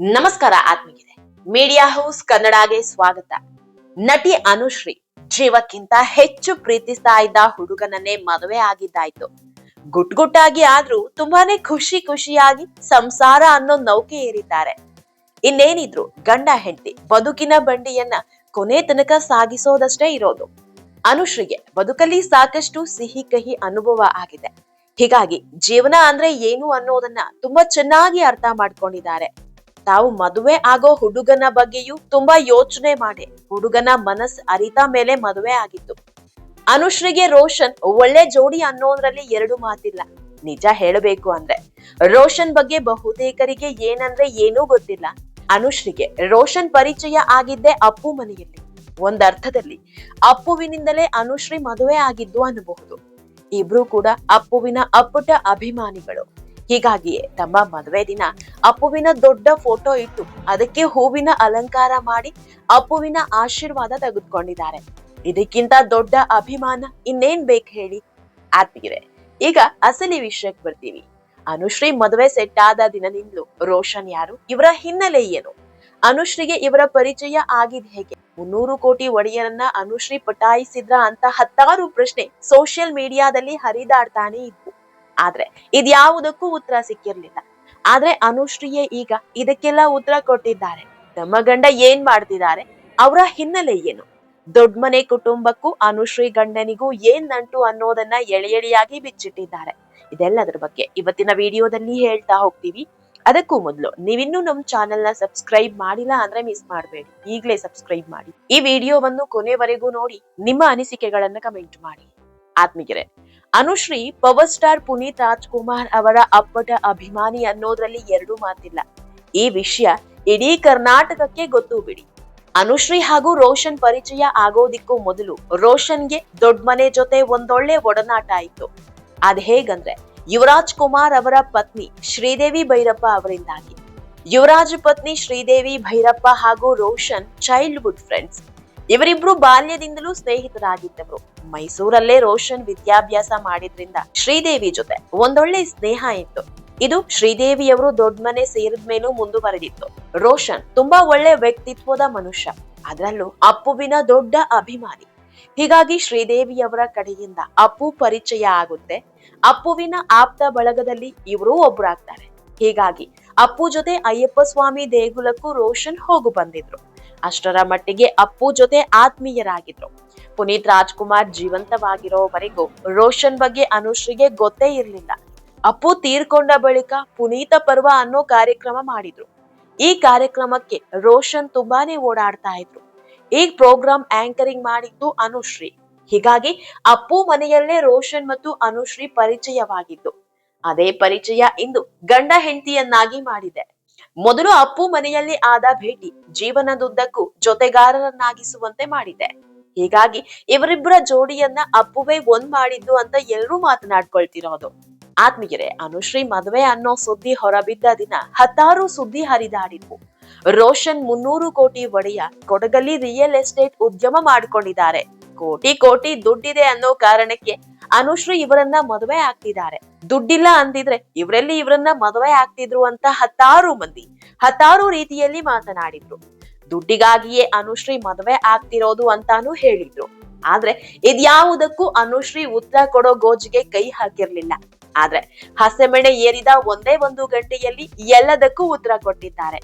ನಮಸ್ಕಾರ ಆತ್ಮೀಗಿದೆ media house ಕನ್ನಡಗೆ ಸ್ವಾಗತ. ನಟಿ ಅನುಶ್ರೀ ಜೀವಕ್ಕಿಂತ ಹೆಚ್ಚು ಪ್ರೀತಿಸ್ತಾ ಇದ್ದ ಹುಡುಗನನ್ನೇ ಮದುವೆ ಆಗಿದ್ದಾಯ್ತು. ಗುಟ್ ಗುಟ್ಟಾಗಿ ಆದ್ರೂ ತುಂಬಾನೇ ಖುಷಿ ಖುಷಿಯಾಗಿ ಸಂಸಾರ ಅನ್ನೋ ನೌಕೆ ಏರಿದ್ದಾರೆ. ಇನ್ನೇನಿದ್ರು ಗಂಡ ಹೆಂಡತಿ ಬದುಕಿನ ಬಂಡಿಯನ್ನ ಕೊನೆ ತನಕ ಸಾಗಿಸೋದಷ್ಟೇ ಇರೋದು. ಅನುಶ್ರೀಗೆ ಬದುಕಲ್ಲಿ ಸಾಕಷ್ಟು ಸಿಹಿ ಕಹಿ ಅನುಭವ ಆಗಿದೆ. ಹೀಗಾಗಿ ಜೀವನ ಅಂದ್ರೆ ಏನು ಅನ್ನೋದನ್ನ ತುಂಬಾ ಚೆನ್ನಾಗಿ ಅರ್ಥ ಮಾಡ್ಕೊಂಡಿದ್ದಾರೆ. ತಾವು ಮದುವೆ ಆಗೋ ಹುಡುಗನ ಬಗ್ಗೆಯೂ ತುಂಬಾ ಯೋಚನೆ ಮಾಡಿ ಹುಡುಗನ ಮನಸ್ ಅರಿತ ಮೇಲೆ ಮದುವೆ ಆಗಿತ್ತು. ಅನುಶ್ರೀಗೆ ರೋಷನ್ ಒಳ್ಳೆ ಜೋಡಿ ಅನ್ನೋದ್ರಲ್ಲಿ ಎರಡು ಮಾತಿಲ್ಲ. ನಿಜ ಹೇಳಬೇಕು ಅಂದ್ರೆ ರೋಷನ್ ಬಗ್ಗೆ ಬಹುತೇಕರಿಗೆ ಏನಂದ್ರೆ ಏನೂ ಗೊತ್ತಿಲ್ಲ. ಅನುಶ್ರೀಗೆ ರೋಷನ್ ಪರಿಚಯ ಆಗಿದ್ದೆ ಅಪ್ಪು ಮನೆಯಲ್ಲಿ. ಒಂದರ್ಥದಲ್ಲಿ ಅಪ್ಪುವಿನಿಂದಲೇ ಅನುಶ್ರೀ ಮದುವೆ ಆಗಿದ್ದು ಅನ್ನಬಹುದು. ಇಬ್ರು ಕೂಡ ಅಪ್ಪುವಿನ ಅಪ್ಪುಟ ಅಭಿಮಾನಿಗಳು. ಹೀಗಾಗಿಯೇ ತಮ್ಮ ಮದುವೆ ದಿನ ಅಪ್ಪುವಿನ ದೊಡ್ಡ ಫೋಟೋ ಇಟ್ಟು ಅದಕ್ಕೆ ಹೂವಿನ ಅಲಂಕಾರ ಮಾಡಿ ಅಪ್ಪುವಿನ ಆಶೀರ್ವಾದ ತೆಗೆದುಕೊಂಡಿದ್ದಾರೆ. ಇದಕ್ಕಿಂತ ದೊಡ್ಡ ಅಭಿಮಾನ ಇನ್ನೇನ್ ಬೇಕು ಹೇಳಿ? ಆತ್ಮೀಯರೇ, ಈಗ ಅಸಲಿ ವಿಷಯಕ್ಕೆ ಬರ್ತೀವಿ. ಅನುಶ್ರೀ ಮದುವೆ ಸೆಟ್ ಆದ ದಿನದಿಂದಲೂ ರೋಷನ್ ಯಾರು? ಇವರ ಹಿನ್ನೆಲೆ ಏನು? ಅನುಶ್ರೀಗೆ ಇವರ ಪರಿಚಯ ಆಗಿದ್ ಹೇಗೆ? ಮುನ್ನೂರು ಕೋಟಿ ಒಡೆಯರನ್ನ ಅನುಶ್ರೀ ಪಟಾಯಿಸಿದ್ರ ಅಂತ ಹತ್ತಾರು ಪ್ರಶ್ನೆ ಸೋಷಿಯಲ್ ಮೀಡಿಯಾದಲ್ಲಿ ಹರಿದಾಡ್ತಾನೆ ಇದ್ವು. ಆದ್ರೆ ಇದ್ಯಾವುದಕ್ಕೂ ಉತ್ತರ ಸಿಕ್ಕಿರ್ಲಿಲ್ಲ. ಆದ್ರೆ ಅನುಶ್ರೀಯೇ ಈಗ ಇದಕ್ಕೆಲ್ಲ ಉತ್ತರ ಕೊಟ್ಟಿದ್ದಾರೆ. ತಮ್ಮ ಗಂಡ ಏನ್ ಮಾಡ್ತಿದ್ದಾರೆ? ಅವರ ಹಿನ್ನೆಲೆ ಏನು? ದೊಡ್ಡ ಮನೆ ಕುಟುಂಬಕ್ಕೂ ಅನುಶ್ರೀ ಗಂಡನಿಗೂ ಏನ್ ನಂಟು ಅನ್ನೋದನ್ನ ಎಳೆ ಎಳೆಯಾಗಿ ಬಿಚ್ಚಿಟ್ಟಿದ್ದಾರೆ. ಇದೆಲ್ಲದರ ಬಗ್ಗೆ ಇವತ್ತಿನ ವಿಡಿಯೋದಲ್ಲಿ ಹೇಳ್ತಾ ಹೋಗ್ತೀವಿ. ಅದಕ್ಕೂ ಮೊದಲು, ನೀವಿನ್ನೂ ನಮ್ಮ ಚಾನೆಲ್ನ ಸಬ್ಸ್ಕ್ರೈಬ್ ಮಾಡಿಲ್ಲ ಅಂದ್ರೆ ಮಿಸ್ ಮಾಡಬೇಡಿ. ಈಗಲೇ ಸಬ್ಸ್ಕ್ರೈಬ್ ಮಾಡಿ. ಈ ವಿಡಿಯೋವನ್ನು ಕೊನೆವರೆಗೂ ನೋಡಿ, ನಿಮ್ಮ ಅನಿಸಿಕೆಗಳನ್ನ ಕಮೆಂಟ್ ಮಾಡಿ. ಆತ್ಮೀಗೆರೆ ಅನುಶ್ರೀ ಪವರ್ ಸ್ಟಾರ್ ಪುನೀತ್ ರಾಜ್ಕುಮಾರ್ ಅವರ ಅಪ್ಪಟ ಅಭಿಮಾನಿ ಅನ್ನೋದ್ರಲ್ಲಿ ಎರಡು ಮಾತಿಲ್ಲ. ಈ ವಿಷಯ ಇಡೀ ಕರ್ನಾಟಕಕ್ಕೆ ಗೊತ್ತು ಬಿಡಿ. ಅನುಶ್ರೀ ಹಾಗೂ ರೋಷನ್ ಪರಿಚಯ ಆಗೋದಿಕ್ಕೂ ಮೊದಲು ರೋಷನ್ಗೆ ದೊಡ್ಡ ಮನೆ ಜೊತೆ ಒಂದೊಳ್ಳೆ ಒಡನಾಟ ಆಯ್ತು. ಅದ್ ಹೇಗಂದ್ರೆ ಯುವರಾಜ್ ಕುಮಾರ್ ಅವರ ಪತ್ನಿ ಶ್ರೀದೇವಿ ಭೈರಪ್ಪ ಅವರಿಂದಾಗಿ. ಯುವರಾಜ್ ಪತ್ನಿ ಶ್ರೀದೇವಿ ಭೈರಪ್ಪ ಹಾಗೂ ರೋಷನ್ ಚೈಲ್ಡ್ಹುಡ್ ಫ್ರೆಂಡ್ಸ್ ಇವರಿಬ್ರು ಬಾಲ್ಯದಿಂದಲೂ ಸ್ನೇಹಿತರಾಗಿದ್ದವರು. ಮೈಸೂರಲ್ಲೇ ರೋಷನ್ ವಿದ್ಯಾಭ್ಯಾಸ ಮಾಡಿದ್ರಿಂದ ಶ್ರೀದೇವಿ ಜೊತೆ ಒಂದೊಳ್ಳೆ ಸ್ನೇಹ ಇತ್ತು. ಇದು ಶ್ರೀದೇವಿಯವರು ದೊಡ್ಡ ಮನೆ ಸೇರಿದ ಮೇಲೂ ಮುಂದುವರೆದಿತ್ತು. ರೋಷನ್ ತುಂಬಾ ಒಳ್ಳೆ ವ್ಯಕ್ತಿತ್ವದ ಮನುಷ್ಯ. ಅದರಲ್ಲೂ ಅಪ್ಪುವಿನ ದೊಡ್ಡ ಅಭಿಮಾನಿ. ಹೀಗಾಗಿ ಶ್ರೀದೇವಿಯವರ ಕಡೆಯಿಂದ ಅಪ್ಪು ಪರಿಚಯ ಆಗುತ್ತೆ. ಅಪ್ಪುವಿನ ಆಪ್ತ ಬಳಗದಲ್ಲಿ ಇವರು ಒಬ್ಬರಾಗ್ತಾರೆ ಹೀಗಾಗಿ ಅಪ್ಪು ಜೊತೆ ಅಯ್ಯಪ್ಪ ಸ್ವಾಮಿ ದೇಗುಲಕ್ಕೂ ರೋಷನ್ ಹೋಗು ಬಂದಿದ್ರು. ಅಷ್ಟರ ಮಟ್ಟಿಗೆ ಅಪ್ಪು ಜೊತೆ ಆತ್ಮೀಯರಾಗಿದ್ರು. ಪುನೀತ್ ರಾಜ್ಕುಮಾರ್ ಜೀವಂತವಾಗಿರೋವರೆಗೂ ರೋಷನ್ ಬಗ್ಗೆ ಅನುಶ್ರೀಗೆ ಗೊತ್ತೇ ಇರಲಿಲ್ಲ. ಅಪ್ಪು ತೀರ್ಕೊಂಡ ಬಳಿಕ ಪುನೀತ ಪರ್ವ ಅನ್ನೋ ಕಾರ್ಯಕ್ರಮ ಮಾಡಿದ್ರು. ಈ ಕಾರ್ಯಕ್ರಮಕ್ಕೆ ರೋಷನ್ ತುಂಬಾನೇ ಓಡಾಡ್ತಾ ಇದ್ರು. ಈ ಪ್ರೋಗ್ರಾಂ ಆಂಕರಿಂಗ್ ಮಾಡಿದ್ದು ಅನುಶ್ರೀ. ಹೀಗಾಗಿ ಅಪ್ಪು ಮನೆಯಲ್ಲೇ ರೋಷನ್ ಮತ್ತು ಅನುಶ್ರೀ ಪರಿಚಯವಾಗಿದ್ದು. ಅದೇ ಪರಿಚಯ ಇಂದು ಗಂಡ ಹೆಂಡತಿಯನ್ನಾಗಿ ಮಾಡಿದೆ. ಮೊದಲು ಅಪ್ಪು ಮನೆಯಲ್ಲಿ ಆದ ಭೇಟಿ ಜೀವನದುದ್ದಕ್ಕೂ ಜೊತೆಗಾರರನ್ನಾಗಿಸುವಂತೆ ಮಾಡಿದೆ. ಹೀಗಾಗಿ ಇವರಿಬ್ಬರ ಜೋಡಿಯನ್ನ ಅಪ್ಪುವೇ ಒಂದ್ ಮಾಡಿದ್ದು ಅಂತ ಎಲ್ಲರೂ ಮಾತನಾಡ್ಕೊಳ್ತಿರೋದು. ಆತ್ಮೀಯರೇ, ಅನುಶ್ರೀ ಮದುವೆ ಅನ್ನೋ ಸುದ್ದಿ ಹೊರಬಿದ್ದ ದಿನ ಹತ್ತಾರು ಸುದ್ದಿ ಹರಿದಾಡಿದ್ವು. ರೋಷನ್ ಮುನ್ನೂರು ಕೋಟಿ ಒಡೆಯ ಕೊಡಗಲ್ಲಿ ರಿಯಲ್ ಎಸ್ಟೇಟ್ ಉದ್ಯಮ ಮಾಡಿಕೊಂಡಿದ್ದಾರೆ. ಕೋಟಿ ಕೋಟಿ ದುಡ್ಡಿದೆ ಅನ್ನೋ ಕಾರಣಕ್ಕೆ ಅನುಶ್ರೀ ಇವರನ್ನ ಮದುವೆ ಆಗ್ತಿದ್ದಾರೆ. ದುಡ್ಡಿಲ್ಲ ಅಂದಿದ್ರೆ ಇವರಲ್ಲಿ ಇವರನ್ನ ಮದುವೆ ಆಗ್ತಿದ್ರು ಅಂತ ಹತ್ತಾರು ಮಂದಿ, ಹತ್ತಾರು ರೀತಿಯಲ್ಲಿ ಮಾತನಾಡಿದ್ರು. ದುಡ್ಡಿಗಾಗಿಯೇ ಅನುಶ್ರೀ ಮದುವೆ ಆಗ್ತಿರೋದು ಅಂತಾನು ಹೇಳಿದ್ರು. ಆದ್ರೆ ಇದ್ಯಾವುದಕ್ಕೂ ಅನುಶ್ರೀ ಉತ್ತರ ಕೊಡೋ ಗೋಜಿಗೆ ಕೈ ಹಾಕಿರ್ಲಿಲ್ಲ. ಆದ್ರೆ ಹಸೆಮೆಣೆ ಏರಿದ ಒಂದೇ ಒಂದು ಗಂಟೆಯಲ್ಲಿ ಎಲ್ಲದಕ್ಕೂ ಉತ್ತರ ಕೊಟ್ಟಿದ್ದಾರೆ.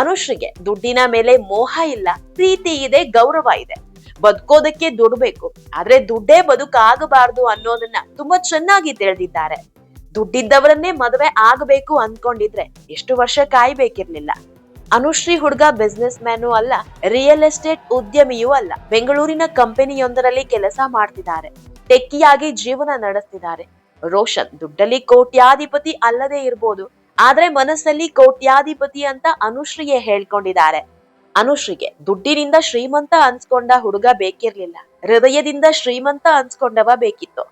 ಅನುಶ್ರೀಗೆ ದುಡ್ಡಿನ ಮೇಲೆ ಮೋಹ ಇಲ್ಲ, ಪ್ರೀತಿ ಇದೆ, ಗೌರವ ಇದೆ. ಬದುಕೋದಕ್ಕೆ ದುಡ್ಬೇಕು ಆದ್ರೆ ದುಡ್ಡೇ ಬದುಕಾಗಬಾರ್ದು ಅನ್ನೋದನ್ನ ತುಂಬಾ ಚೆನ್ನಾಗಿ ತಿಳಿದಿದ್ದಾರೆ. ದುಡ್ಡಿದ್ದವರನ್ನೇ ಮದುವೆ ಆಗಬೇಕು ಅನ್ಕೊಂಡಿದ್ರೆ ಎಷ್ಟು ವರ್ಷ ಕಾಯ್ಬೇಕಿರ್ಲಿಲ್ಲ. ಅನುಶ್ರೀ ಹುಡುಗ ಬಿಸ್ನೆಸ್ ಮ್ಯಾನು ಅಲ್ಲ ರಿಯಲ್ ಎಸ್ಟೇಟ್ ಉದ್ಯಮಿಯೂ ಅಲ್ಲ, ಬೆಂಗಳೂರಿನ ಕಂಪನಿಯೊಂದರಲ್ಲಿ ಕೆಲಸ ಮಾಡ್ತಿದ್ದಾರೆ, ಟೆಕ್ಕಿಯಾಗಿ ಜೀವನ ನಡೆಸ್ತಿದ್ದಾರೆ. ರೋಷನ್ ದುಡ್ಡಲ್ಲಿ ಕೋಟ್ಯಾಧಿಪತಿ ಅಲ್ಲದೆ ಇರ್ಬೋದು ಆದ್ರೆ ಮನಸ್ಸಲ್ಲಿ ಕೋಟ್ಯಾಧಿಪತಿ ಅಂತ ಅನುಶ್ರೀಯೇ ಹೇಳ್ಕೊಂಡಿದ್ದಾರೆ. ಅನುಶ್ರೀಗೆ ದುಡ್ಡಿನಿಂದ ಶ್ರೀಮಂತ ಅನ್ಸ್ಕೊಂಡ ಹುಡುಗ ಬೇಕಿರ್ಲಿಲ್ಲ. ಹೃದಯದಿಂದ ಶ್ರೀಮಂತ ಅನ್ಸ್ಕೊಂಡವ ಬೇಕಿತ್ತು.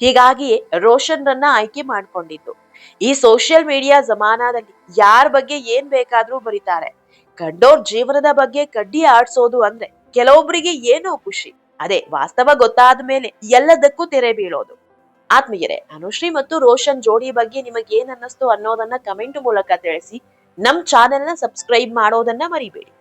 ಹೀಗಾಗಿ ರೋಷನ್ ರನ್ನ ಆಯ್ಕೆ ಮಾಡ್ಕೊಂಡಿದ್ದು. ಈ ಸೋಷಿಯಲ್ ಮೀಡಿಯಾ ಜಮಾನದಲ್ಲಿ ಯಾರ ಬಗ್ಗೆ ಏನ್ ಬೇಕಾದ್ರೂ ಬರೀತಾರೆ. ಕಂಡೋರ್ ಜೀವನದ ಬಗ್ಗೆ ಕಡ್ಡಿ ಆಡ್ಸೋದು ಅಂದ್ರೆ ಕೆಲವೊಬ್ಬರಿಗೆ ಏನೋ ಖುಷಿ. ಅದೇ ವಾಸ್ತವ ಗೊತ್ತಾದ ಮೇಲೆ ಎಲ್ಲದಕ್ಕೂ ತೆರೆ ಬೀಳೋದು. ಆತ್ಮೀಯರೇ, ಅನುಶ್ರೀ ಮತ್ತು ರೋಷನ್ ಜೋಡಿ ಬಗ್ಗೆ ನಿಮಗೆ ಏನ್ ಅನ್ನಿಸ್ತು ಅನ್ನೋದನ್ನ ಕಮೆಂಟ್ ಮೂಲಕ ತಿಳಿಸಿ, ನಮ್ ಚಾನೆಲ್ನ ಸಬ್ಸ್ಕ್ರೈಬ್ ಮಾಡೋದನ್ನ ಮರಿಬೇಡಿ.